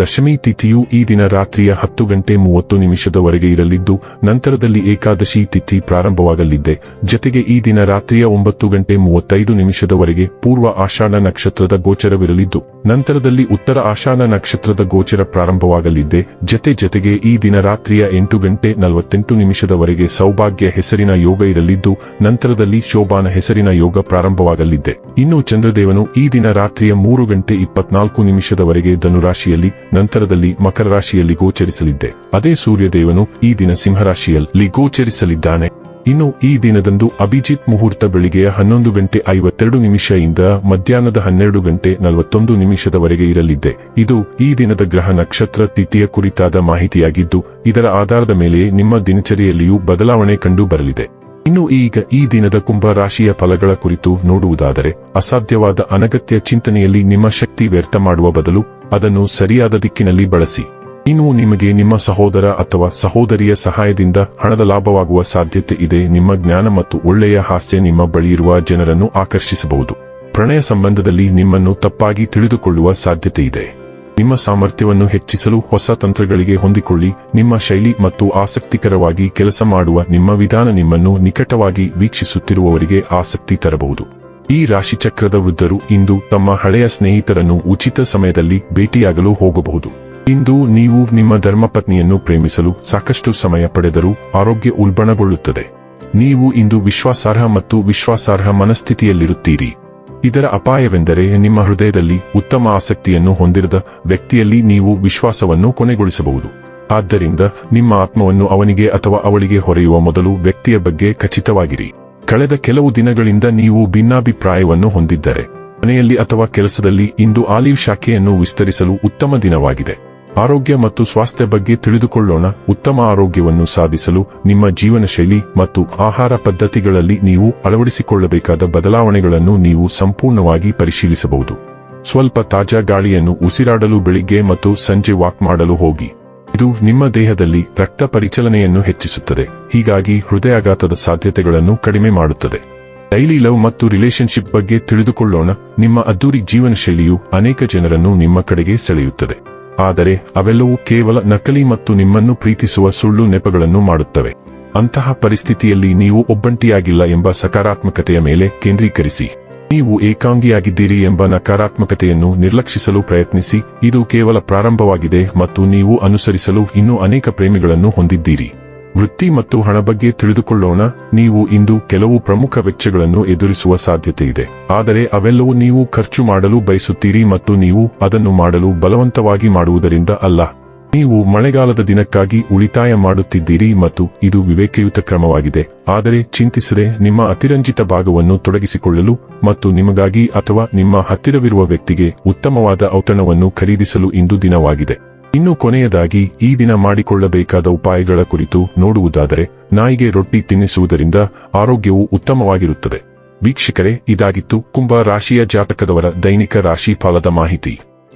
ದಶಮಿ ತಿಥಿಯು ಈ ದಿನ ರಾತ್ರಿಯ ಹತ್ತು ಗಂಟೆ ಮೂವತ್ತು ನಿಮಿಷದವರೆಗೆ ಇರಲಿದ್ದು, ನಂತರದಲ್ಲಿ ಏಕಾದಶಿ ತಿಥಿ ಪ್ರಾರಂಭವಾಗಲಿದ್ದೆ ಜತೆಗೆ ಈ ದಿನ ರಾತ್ರಿಯ ಒಂಬತ್ತು ಗಂಟೆ ಮೂವತ್ತೈದು ನಿಮಿಷದವರೆಗೆ ಪೂರ್ವ ಆಷಾಢ ನಕ್ಷತ್ರದ ಗೋಚರವಿರಲಿದ್ದು, ನಂತರದಲ್ಲಿ ಉತ್ತರ ಆಷಾಢ ನಕ್ಷತ್ರದ ಗೋಚರ ಪ್ರಾರಂಭವಾಗಲಿದ್ದೆ ಜತೆ ಜತೆಗೆ ಈ ದಿನ ರಾತ್ರಿಯ ಎಂಟು ಗಂಟೆ ನಲವತ್ತೆಂಟು ನಿಮಿಷದವರೆಗೆ ಸೌಭಾಗ್ಯ ಹೆಸರಿನ ಯೋಗ ಇರಲಿದ್ದು, ನಂತರದಲ್ಲಿ ಶೋಭಾನ ಹೆಸರಿನ ಯೋಗ ಪ್ರಾರಂಭವಾಗಲಿದ್ದೆ ಇನ್ನು ಚಂದ್ರದೇವನು ಈ ದಿನ ರಾತ್ರಿಯ ಮೂರು ಗಂಟೆ ಇಪ್ಪತ್ನಾಲ್ಕು ನಿಮಿಷದವರೆಗೆ ಧನುರಾಶಿಯಲ್ಲಿ ನಂತರದಲ್ಲಿ ಮಕರ ರಾಶಿಯಲ್ಲಿ ಗೋಚರಿಸಲಿದ್ದೆ. ಅದೇ ಸೂರ್ಯದೇವನು ಈ ದಿನ ಸಿಂಹರಾಶಿಯಲ್ಲಿ ಗೋಚರಿಸಲಿದ್ದಾನೆ. ಇನ್ನು ಈ ದಿನದಂದು ಅಭಿಜಿತ್ ಮುಹೂರ್ತ ಬೆಳಿಗ್ಗೆ ಹನ್ನೊಂದು ಗಂಟೆ ಐವತ್ತೆರಡು ನಿಮಿಷದಿಂದ ಮಧ್ಯಾಹ್ನದ ಹನ್ನೆರಡು ಗಂಟೆ ನಲವತ್ತೊಂದು ನಿಮಿಷದವರೆಗೆ ಇರಲಿದ್ದೆ. ಇದು ಈ ದಿನದ ಗ್ರಹ ನಕ್ಷತ್ರ ತಿಥಿಯ ಕುರಿತಾದ ಮಾಹಿತಿಯಾಗಿದ್ದು, ಇದರ ಆಧಾರದ ಮೇಲೆ ನಿಮ್ಮ ದಿನಚರಿಯಲ್ಲಿಯೂ ಬದಲಾವಣೆ ಕಂಡು ಬರಲಿದೆ. ಇನ್ನು ಈಗ ಈ ದಿನದ ಕುಂಭ ರಾಶಿಯ ಫಲಗಳ ಕುರಿತು ನೋಡುವುದಾದರೆ, ಅಸಾಧ್ಯವಾದ ಅನಗತ್ಯ ಚಿಂತನೆಯಲ್ಲಿ ನಿಮ್ಮ ಶಕ್ತಿ ವ್ಯರ್ಥ ಮಾಡುವ ಬದಲು ಅದನ್ನು ಸರಿಯಾದ ದಿಕ್ಕಿನಲ್ಲಿ ಬಳಸಿ. ಇನ್ನು ನಿಮಗೆ ನಿಮ್ಮ ಸಹೋದರ ಅಥವಾ ಸಹೋದರಿಯ ಸಹಾಯದಿಂದ ಹಣದ ಲಾಭವಾಗುವ ಸಾಧ್ಯತೆ ಇದೆ. ನಿಮ್ಮ ಜ್ಞಾನ ಮತ್ತು ಒಳ್ಳೆಯ ಹಾಸ್ಯ ನಿಮ್ಮ ಬಳಿಯಿರುವ ಜನರನ್ನು ಆಕರ್ಷಿಸಬಹುದು. ಪ್ರಣಯ ಸಂಬಂಧದಲ್ಲಿ ನಿಮ್ಮನ್ನು ತಪ್ಪಾಗಿ ತಿಳಿದುಕೊಳ್ಳುವ ಸಾಧ್ಯತೆ ಇದೆ. ನಿಮ್ಮ ಸಾಮರ್ಥ್ಯವನ್ನು ಹೆಚ್ಚಿಸಲು ಹೊಸ ತಂತ್ರಗಳಿಗೆ ಹೊಂದಿಕೊಳ್ಳಿ. ನಿಮ್ಮ ಶೈಲಿ ಮತ್ತು ಆಸಕ್ತಿಕರವಾಗಿ ಕೆಲಸ ಮಾಡುವ ನಿಮ್ಮ ವಿಧಾನ ನಿಮ್ಮನ್ನು ನಿಕಟವಾಗಿ ವೀಕ್ಷಿಸುತ್ತಿರುವವರಿಗೆ ಆಸಕ್ತಿ ತರಬಹುದು. ಈ ರಾಶಿಚಕ್ರದ ವೃದ್ಧರು ಇಂದು ತಮ್ಮ ಹಳೆಯ ಸ್ನೇಹಿತರನ್ನು ಉಚಿತ ಸಮಯದಲ್ಲಿ ಭೇಟಿಯಾಗಲು ಹೋಗಬಹುದು. ಇಂದು ನೀವು ನಿಮ್ಮ ಧರ್ಮಪತ್ನಿಯನ್ನು ಪ್ರೇಮಿಸಲು ಸಾಕಷ್ಟು ಸಮಯ ಪಡೆದರೂ ಆರೋಗ್ಯ ಉಲ್ಬಣಗೊಳ್ಳುತ್ತದೆ. ನೀವು ಇಂದು ವಿಶ್ವಾಸಾರ್ಹ ಮತ್ತು ವಿಶ್ವಾಸಾರ್ಹ ಮನಸ್ಥಿತಿಯಲ್ಲಿರುತ್ತೀರಿ. ಇದರ ಅಪಾಯವೆಂದರೆ ನಿಮ್ಮ ಹೃದಯದಲ್ಲಿ ಉತ್ತಮ ಆಸಕ್ತಿಯನ್ನು ಹೊಂದಿರದ ವ್ಯಕ್ತಿಯಲ್ಲಿ ನೀವು ವಿಶ್ವಾಸವನ್ನು ಕೊನೆಗೊಳಿಸಬಹುದು. ಆದ್ದರಿಂದ ನಿಮ್ಮ ಆತ್ಮವನ್ನು ಅವನಿಗೆ ಅಥವಾ ಅವಳಿಗೆ ಹೊರೆಯುವ ಮೊದಲು ವ್ಯಕ್ತಿಯ ಬಗ್ಗೆ ಖಚಿತವಾಗಿರಿ. ಕಳೆದ ಕೆಲವು ದಿನಗಳಿಂದ ನೀವು ಭಿನ್ನಾಭಿಪ್ರಾಯವನ್ನು ಹೊಂದಿದ್ದರೆ, ಮನೆಯಲ್ಲಿ ಅಥವಾ ಕೆಲಸದಲ್ಲಿ ಇಂದು ಆಲಿವ್ ಶಾಖೆಯನ್ನು ವಿಸ್ತರಿಸಲು ಉತ್ತಮ ದಿನವಾಗಿದೆ. ಆರೋಗ್ಯ ಮತ್ತು ಸ್ವಾಸ್ಥ್ಯ ಬಗ್ಗೆ ತಿಳಿದುಕೊಳ್ಳೋಣ. ಉತ್ತಮ ಆರೋಗ್ಯವನ್ನು ಸಾಧಿಸಲು ನಿಮ್ಮ ಜೀವನ ಶೈಲಿ ಮತ್ತು ಆಹಾರ ಪದ್ಧತಿಗಳಲ್ಲಿ ನೀವು ಅಳವಡಿಸಿಕೊಳ್ಳಬೇಕಾದ ಬದಲಾವಣೆಗಳನ್ನು ನೀವು ಸಂಪೂರ್ಣವಾಗಿ ಪರಿಶೀಲಿಸಬಹುದು. ಸ್ವಲ್ಪ ತಾಜಾ ಗಾಳಿಯನ್ನು ಉಸಿರಾಡಲು ಬೆಳಿಗ್ಗೆ ಮತ್ತು ಸಂಜೆ ವಾಕ್ ಮಾಡಲು ಹೋಗಿ. ಇದು ನಿಮ್ಮ ದೇಹದಲ್ಲಿ ರಕ್ತ ಪರಿಚಲನೆಯನ್ನು ಹೆಚ್ಚಿಸುತ್ತದೆ. ಹೀಗಾಗಿ ಹೃದಯಾಘಾತದ ಸಾಧ್ಯತೆಗಳನ್ನು ಕಡಿಮೆ ಮಾಡುತ್ತದೆ. ಡೈಲಿ ಲವ್ ಮತ್ತು ರಿಲೇಶನ್ಶಿಪ್ ಬಗ್ಗೆ ತಿಳಿದುಕೊಳ್ಳೋಣ. ನಿಮ್ಮ ಅದ್ದೂರಿ ಜೀವನ ಶೈಲಿಯು ಅನೇಕ ಜನರನ್ನು ನಿಮ್ಮ ಕಡೆಗೆ ಸೆಳೆಯುತ್ತದೆ. ಆದರೆ ಅವೆಲ್ಲವೂ ಕೇವಲ ನಕಲಿ ಮತ್ತು ನಿಮ್ಮನ್ನು ಪ್ರೀತಿಸುವ ಸುಳ್ಳು ನೆಪಗಳನ್ನು ಮಾಡುತ್ತವೆ. ಅಂತಹ ಪರಿಸ್ಥಿತಿಯಲ್ಲಿ ನೀವು ಒಬ್ಬಂಟಿಯಾಗಿಲ್ಲ ಎಂಬ ಸಕಾರಾತ್ಮಕತೆಯ ಮೇಲೆ ಕೇಂದ್ರೀಕರಿಸಿ. ನೀವು ಏಕಾಂಗಿಯಾಗಿದ್ದೀರಿ ಎಂಬ ನಕಾರಾತ್ಮಕತೆಯನ್ನು ನಿರ್ಲಕ್ಷಿಸಲು ಪ್ರಯತ್ನಿಸಿ, ಇದು ಕೇವಲ ಪ್ರಾರಂಭವಾಗಿದೆ ಮತ್ತು ನೀವು ಅನುಸರಿಸಲು ಇನ್ನೂ ಅನೇಕ ಪ್ರೇಮಿಗಳನ್ನು ಹೊಂದಿದ್ದೀರಿ. ವೃತ್ತಿ ಮತ್ತು ಹಣ ಬಗ್ಗೆ ತಿಳಿದುಕೊಳ್ಳೋಣ, ನೀವು ಇಂದು ಕೆಲವು ಪ್ರಮುಖ ವೆಚ್ಚಗಳನ್ನು ಎದುರಿಸುವ ಸಾಧ್ಯತೆ ಇದೆ. ಆದರೆ ಅವೆಲ್ಲವೂ ನೀವು ಖರ್ಚು ಮಾಡಲು ಬಯಸುತ್ತೀರಿ ಮತ್ತು ನೀವು ಅದನ್ನು ಮಾಡಲು ಬಲವಂತವಾಗಿ ಮಾಡುವುದರಿಂದ ಅಲ್ಲ. ನೀವು ಮಳೆಗಾಲದ ದಿನಕ್ಕಾಗಿ ಉಳಿತಾಯ ಮಾಡುತ್ತಿದ್ದೀರಿ ಮತ್ತು ಇದು ವಿವೇಕಯುತ ಕ್ರಮವಾಗಿದೆ. ಆದರೆ ಚಿಂತಿಸದೆ ನಿಮ್ಮ ಅತಿರಂಜಿತ ಭಾಗವನ್ನು ತೊಡಗಿಸಿಕೊಳ್ಳಲು ಮತ್ತು ನಿಮಗಾಗಿ ಅಥವಾ ನಿಮ್ಮ ಹತ್ತಿರವಿರುವ ವ್ಯಕ್ತಿಗೆ ಉತ್ತಮವಾದ ಔತಣವನ್ನು ಖರೀದಿಸಲು ಇಂದು ದಿನವಾಗಿದೆ. ಇನ್ನು ಕೊನೆಯದಾಗಿ, ಈ ದಿನ ಮಾಡಿಕೊಳ್ಳಬೇಕಾದ ಉಪಾಯಗಳ ಕುರಿತು ನೋಡುವುದಾದರೆ, ನಾಯಿಗೆ ರೊಟ್ಟಿ ತಿನ್ನಿಸುವುದರಿಂದ ಆರೋಗ್ಯವು ಉತ್ತಮವಾಗಿರುತ್ತದೆ. ವೀಕ್ಷಕರೇ, ಇದಾಗಿತ್ತು ಕುಂಭ ರಾಶಿಯ ಜಾತಕದವರ ದೈನಿಕ ರಾಶಿ ಫಲದ ಮಾಹಿತಿ.